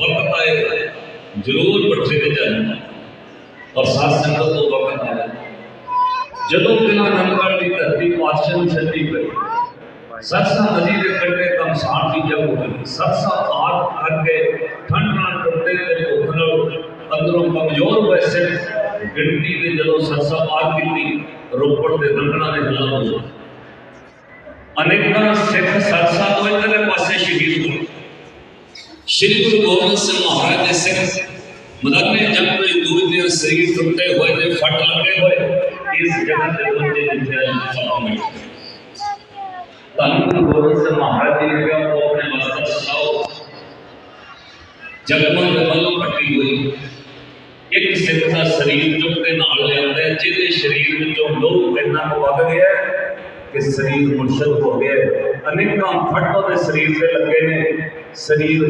وقت آئے گا ضرور پٹھے تے جانا اور ساتھ سنگت تو وقت آئے گا جدو بنا نمکر کی دھرتی پادشاہ چھٹی پئی سرسا ندی کے کنڈے کمسان کی جگہ ہوئی سرسا آگ کر کے ٹھنڈ نال ٹوٹے تے بھوک نال اندروں کمزور ہوئے سے گنتی کے جدو سرسا پار کی روپڑ کے رنگنا نے حلا ہو انیکاں سکھ سرسا کو ادھر پاسے شہید ہوئے۔ شری گرو گوبند سنگھ مہاراج جیسے مرنے جب میں دور دے سریر ٹوٹے ہوئے نے پھٹ لگے ہوئے، اس جگہ سے بندے جنتے ہیں سلام میں تنگل گوبند سنگھ مہاراج نے کہا وہ اپنے واسطہ سناؤ جب من بلوں پٹی ہوئی، ایک سکتا سریر ٹوٹے نال لے آتا ہے جیدے شریر میں جو لوگ اتنا وگ گیا کہ سریر مرشد ہو گیا ہے۔ انکاں پھٹوں نے سریر لگے نے سریر